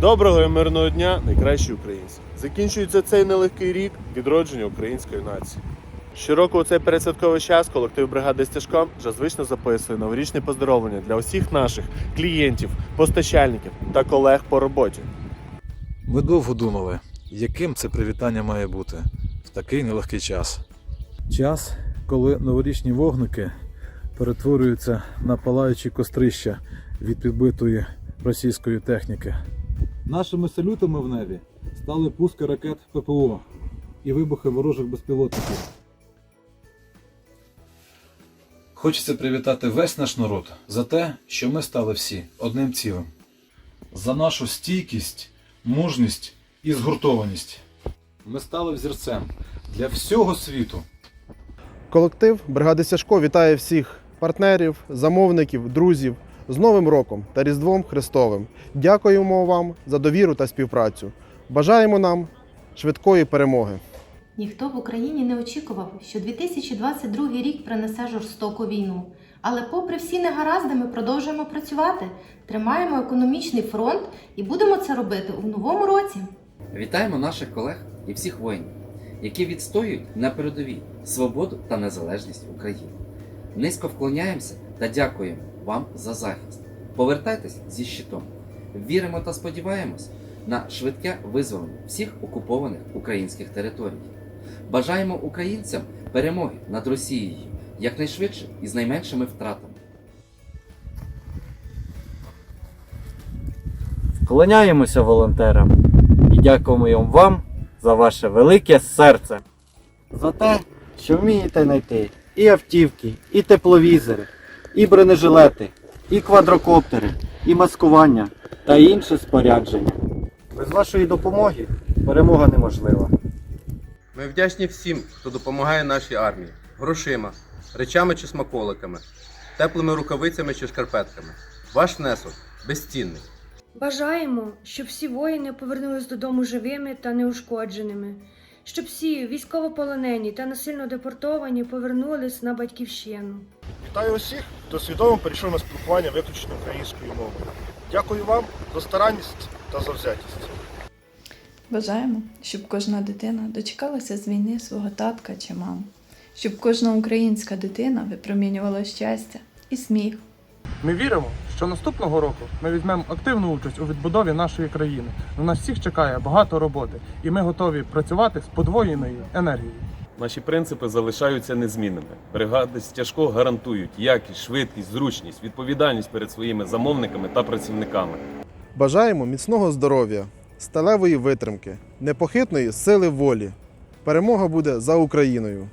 Доброго і мирного дня, найкращі українці! Закінчується цей нелегкий рік відродження української нації. Щороку у цей передсвятковий час колектив бригади стяжком вже звично записує новорічне поздоровлення для усіх наших клієнтів, постачальників та колег по роботі. Ми довго думали, яким це привітання має бути в такий нелегкий час. Час, коли новорічні вогники перетворюються на палаючі кострища від підбитої російської техніки. Нашими салютами в небі стали пуски ракет ППО і вибухи ворожих безпілотників. Хочеться привітати весь наш народ за те, що ми стали всі одним цілим. За нашу стійкість, мужність і згуртованість. Ми стали взірцем для всього світу. Колектив бригади Сяжко вітає всіх партнерів, замовників, друзів з Новим роком та Різдвом Христовим. Дякуємо вам за довіру та співпрацю. Бажаємо нам швидкої перемоги. Ніхто в Україні не очікував, що 2022 рік принесе жорстоку війну. Але, попри всі негаразди, ми продовжуємо працювати, тримаємо економічний фронт і будемо це робити у новому році. Вітаємо наших колег і всіх воїнів, які відстоюють на передовій свободу та незалежність України. Низько вклоняємося та дякуємо вам за захист. Повертайтесь зі щитом. Віримо та сподіваємось на швидке визволення всіх окупованих українських територій. Бажаємо українцям перемоги над Росією якнайшвидше і з найменшими втратами. Вклоняємося волонтерам і дякуємо вам за ваше велике серце. За те, що вмієте знайти і автівки, і тепловізори, і бронежилети, і квадрокоптери, і маскування та інше спорядження. Без вашої допомоги перемога неможлива. Ми вдячні всім, хто допомагає нашій армії грошима, речами чи смаколиками, теплими рукавицями чи шкарпетками. Ваш внесок безцінний. Бажаємо, щоб всі воїни повернулись додому живими та неушкодженими, щоб всі військовополонені та насильно депортовані повернулись на батьківщину. Вітаю усіх, хто свідомо перейшов на спілкування виключно українською мовою. Дякую вам за старанність та завзятість. Бажаємо, щоб кожна дитина дочекалася з війни свого татка чи маму, щоб кожна українська дитина випромінювала щастя і сміх. Ми віримо, що наступного року ми візьмемо активну участь у відбудові нашої країни. На нас всіх чекає багато роботи, і ми готові працювати з подвоєною енергією. Наші принципи залишаються незмінними. Бригади стяжко гарантують якість, швидкість, зручність, відповідальність перед своїми замовниками та працівниками. Бажаємо міцного здоров'я, сталевої витримки, непохитної сили волі. Перемога буде за Україною.